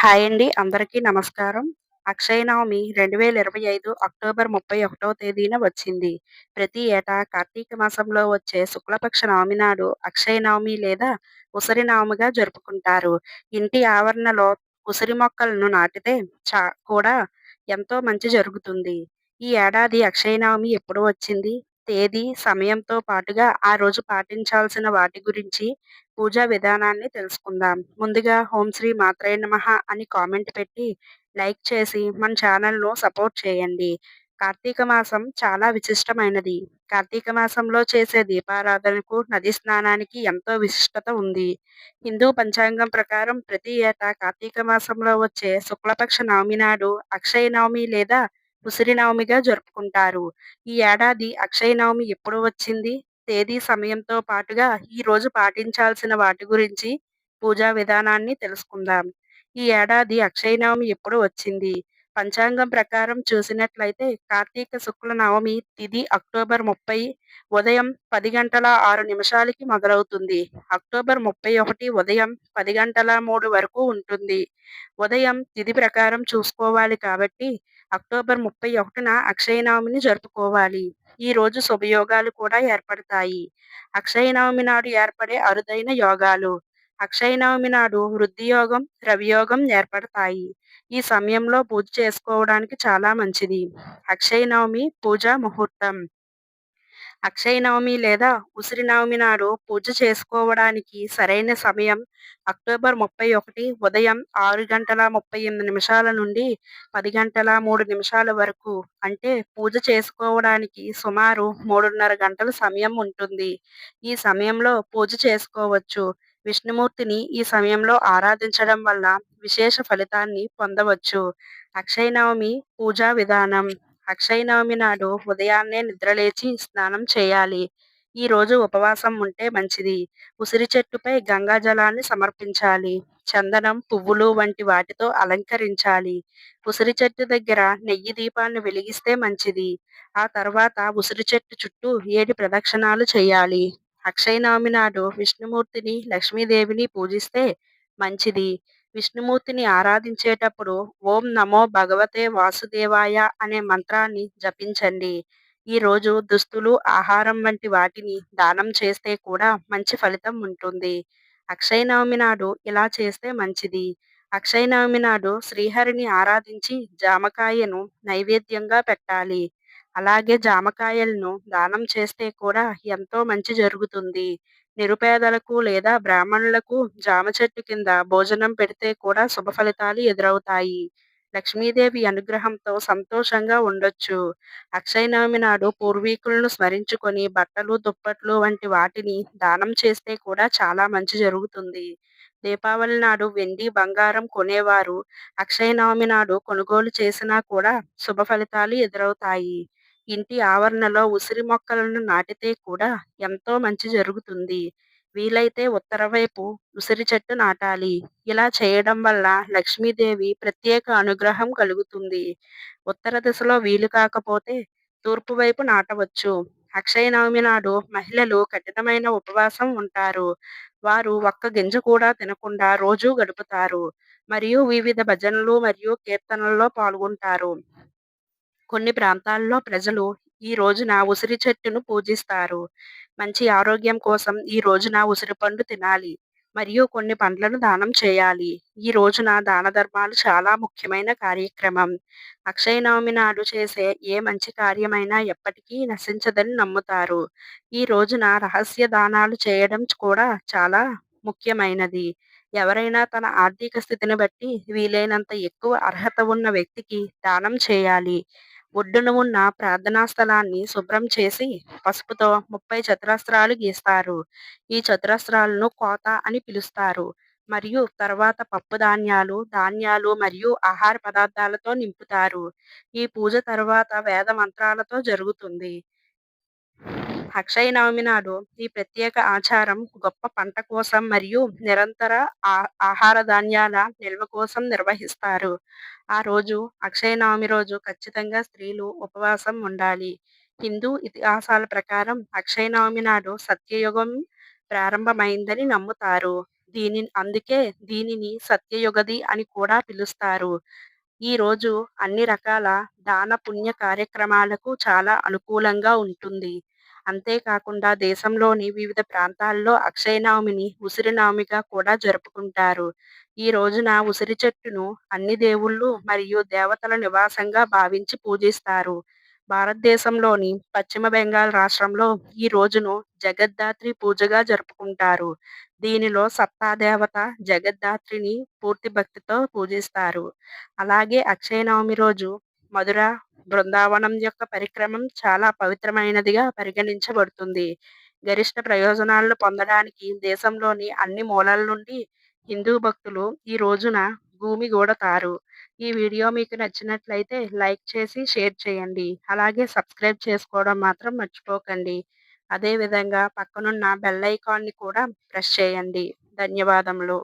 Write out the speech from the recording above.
Hi అండి. అందరికీ నమస్కారం. అక్షయ నవమి 2025 అక్టోబర్ 31వ తేదీన వచ్చింది. ప్రతి ఏటా కార్తీక మాసంలో వచ్చే శుక్లపక్ష నవమి నాడు అక్షయ నవమి లేదా ఉసరి నవమిగా జరుపుకుంటారు. ఇంటి ఆవరణలో ఉసిరి మొక్కలను నాటితే చా కూడా ఎంతో మంచి జరుగుతుంది. ఈ ఏడాది అక్షయ నవమి ఎప్పుడు వచ్చింది? తేదీ, సమయంతో పాటుగా ఆ రోజు పాటించాల్సిన వాటి గురించి, పూజా విధానాన్ని తెలుసుకుందాం. ముందుగా హోం శ్రీ మాత్రయ నమః అని కామెంట్ పెట్టి, లైక్ చేసి మన ఛానల్‌ను సపోర్ట్ చేయండి. కార్తీక మాసం చాలా విశిష్టమైనది. కార్తీక మాసంలో చేసే దీపారాధనకు, నది స్నానానికి ఎంతో విశిష్టత ఉంది. హిందూ పంచాంగం ప్రకారం ప్రతి ఏటా కార్తీక మాసంలో వచ్చే శుక్లపక్ష నవమి నాడు అక్షయ నవమి లేదా ఉసిరి నవమిగా జరుపుకుంటారు. ఈ ఏడాది అక్షయ నవమి ఎప్పుడు వచ్చింది? తేదీ, సమయంతో పాటుగా ఈ రోజు పాటించాల్సిన వాటి గురించి, పూజా విధానాన్ని తెలుసుకుందాం. ఈ ఏడాది అక్షయ నవమి ఎప్పుడు వచ్చింది? పంచాంగం ప్రకారం చూసినట్లయితే కార్తీక శుక్ల నవమి తిథి అక్టోబర్ 30 ఉదయం పది గంటల ఆరు నిమిషాలకి మొదలవుతుంది. అక్టోబర్ 31 ఉదయం పది గంటల మూడు వరకు ఉంటుంది. ఉదయం తిది ప్రకారం చూసుకోవాలి కాబట్టి అక్టోబర్ 31న అక్షయ నవమిని జరుపుకోవాలి. ఈ రోజు శుభయోగాలు కూడా ఏర్పడతాయి. అక్షయ నవమి నాడు ఏర్పడే అరుదైన యోగాలు అక్షయ నవమి నాడు వృద్ధి యోగం, రవియోగం ఏర్పడతాయి. ఈ సమయంలో పూజ చేసుకోవడానికి చాలా మంచిది. అక్షయ నవమి పూజా ముహూర్తం అక్షయ నవమి లేదా ఉసిరి నవమి నాడు పూజ చేసుకోవడానికి సరైన సమయం అక్టోబర్ 31 ఉదయం ఆరు గంటల 38 నిమిషాల నుండి పది గంటల మూడు నిమిషాల వరకు అంటే పూజ చేసుకోవడానికి సుమారు మూడున్నర గంటల సమయం ఉంటుంది. ఈ సమయంలో పూజ చేసుకోవచ్చు. విష్ణుమూర్తిని ఈ సమయంలో ఆరాధించడం వల్ల విశేష ఫలితాన్ని పొందవచ్చు. అక్షయ నవమి పూజా విధానం అక్షయనవమి నాడు ఉదయాన్నే నిద్రలేచి స్నానం చేయాలి. ఈ రోజు ఉపవాసం ఉంటే మంచిది. ఉసిరి చెట్టుపై గంగా జలాన్ని సమర్పించాలి. చందనం, పువ్వులు వంటి వాటితో అలంకరించాలి. ఉసిరి చెట్టు దగ్గర నెయ్యి దీపాన్ని వెలిగిస్తే మంచిది. ఆ తర్వాత ఉసిరి చెట్టు చుట్టూ ఏడు ప్రదక్షిణాలు చేయాలి. అక్షయనవమి నాడు విష్ణుమూర్తిని, లక్ష్మీదేవిని పూజిస్తే మంచిది. విష్ణుమూర్తిని ఆరాధించేటప్పుడు ఓం నమో భగవతే వాసుదేవాయ అనే మంత్రాన్ని జపించండి. ఈ రోజు దుస్తులు, ఆహారం వంటి వాటిని దానం చేస్తే కూడా మంచి ఫలితం ఉంటుంది. అక్షయ నవమి నాడు ఇలా చేస్తే మంచిది. అక్షయ నవమి నాడు శ్రీహరిని ఆరాధించి జామకాయను నైవేద్యంగా పెట్టాలి. అలాగే జామకాయలను దానం చేస్తే కూడా ఎంతో మంచి జరుగుతుంది. నిరుపేదలకు లేదా బ్రాహ్మణులకు జామ చెట్టు కింద భోజనం పెడితే కూడా శుభ ఫలితాలు ఎదురవుతాయి. లక్ష్మీదేవి అనుగ్రహంతో సంతోషంగా ఉండొచ్చు. అక్షయ నవమి నాడు పూర్వీకులను స్మరించుకొని బట్టలు, దుప్పట్లు వంటి వాటిని దానం చేస్తే కూడా చాలా మంచి జరుగుతుంది. దీపావళి నాడు వెండి, బంగారం కొనేవారు అక్షయ నవమి నాడు కొనుగోలు చేసినా కూడా శుభ ఫలితాలు ఎదురవుతాయి. ఇంటి ఆవరణలో ఉసిరి మొక్కలను నాటితే కూడా ఎంతో మంచి జరుగుతుంది. వీలైతే ఉత్తర వైపు ఉసిరి చెట్టు నాటాలి. ఇలా చేయడం వల్ల లక్ష్మీదేవి ప్రత్యేక అనుగ్రహం కలుగుతుంది. ఉత్తర దిశలో వీలు కాకపోతే తూర్పు వైపు నాటవచ్చు. అక్షయ నవమి నాడు మహిళలు కఠినమైన ఉపవాసం ఉంటారు. వారు ఒక్క గింజ కూడా తినకుండా రోజూ గడుపుతారు. మరియు వివిధ భజనలు మరియు కీర్తనల్లో పాల్గొంటారు. కొన్ని ప్రాంతాల్లో ప్రజలు ఈ రోజున ఉసిరి చెట్టును పూజిస్తారు. మంచి ఆరోగ్యం కోసం ఈ రోజున ఉసిరి పండు తినాలి. మరియు కొన్ని పండ్లను దానం చేయాలి. ఈ రోజున దానధర్మాలు చాలా ముఖ్యమైన కార్యక్రమం. అక్షయ నవమి నాడు చేసే ఏ మంచి కార్యమైనా ఎప్పటికీ నశించదని నమ్ముతారు. ఈ రోజున రహస్య దానాలు చేయడం కూడా చాలా ముఖ్యమైనది. ఎవరైనా తన ఆర్థిక స్థితిని బట్టి వీలైనంత ఎక్కువ అర్హత ఉన్న వ్యక్తికి దానం చేయాలి. ఒడ్డున ఉన్న ప్రార్థనా స్థలాన్ని శుభ్రం చేసి పసుపుతో ముప్పై చతురస్రాలు గీస్తారు. ఈ చతురస్రాలను కోత అని పిలుస్తారు. మరియు తర్వాత పప్పు ధాన్యాలు ధాన్యాలు మరియు ఆహార పదార్థాలతో నింపుతారు. ఈ పూజ తర్వాత వేద మంత్రాలతో జరుగుతుంది. అక్షయ నవమి నాడు ఈ ప్రత్యేక ఆచారం గొప్ప పంట కోసం మరియు నిరంతర ఆహార ధాన్యాల నిల్వ కోసం నిర్వహిస్తారు. ఆ రోజు అక్షయ నవమి రోజు ఖచ్చితంగా స్త్రీలు ఉపవాసం ఉండాలి. హిందూ ఇతిహాసాల ప్రకారం అక్షయ నవమి నాడు సత్యయుగం ప్రారంభమైందని నమ్ముతారు. దీని అందుకే దీనిని సత్యయుగది అని కూడా పిలుస్తారు. ఈ రోజు అన్ని రకాల దాన పుణ్య కార్యక్రమాలకు చాలా అనుకూలంగా ఉంటుంది. అంతేకాకుండా దేశంలోని వివిధ ప్రాంతాల్లో అక్షయనవమిని ఉసిరి నవమిగా కూడా జరుపుకుంటారు. ఈ రోజున ఉసిరి చెట్టును అన్ని దేవుళ్ళు మరియు దేవతల నివాసంగా భావించి పూజిస్తారు. భారతదేశంలోని పశ్చిమ బెంగాల్ రాష్ట్రంలో ఈ రోజును జగద్ధాత్రి పూజగా జరుపుకుంటారు. దీనిలో సత్తాదేవత జగద్ధాత్రిని పూర్తి భక్తితో పూజిస్తారు. అలాగే అక్షయనవమి రోజు మధుర, బృందావనం యొక్క పరిక్రమం చాలా పవిత్రమైనదిగా పరిగణించబడుతుంది. గరిష్ట ప్రయోజనాలను పొందడానికి దేశంలోని అన్ని మూలల నుండి హిందూ భక్తులు ఈ రోజున భూమి గూడతారు ఈ వీడియో మీకు నచ్చినట్లయితే లైక్ చేసి షేర్ చేయండి. అలాగే సబ్స్క్రైబ్ చేసుకోవడం మాత్రం మర్చిపోకండి. అదేవిధంగా పక్కనున్న బెల్ ఐకాన్ని కూడా ప్రెస్ చేయండి. ధన్యవాదములు.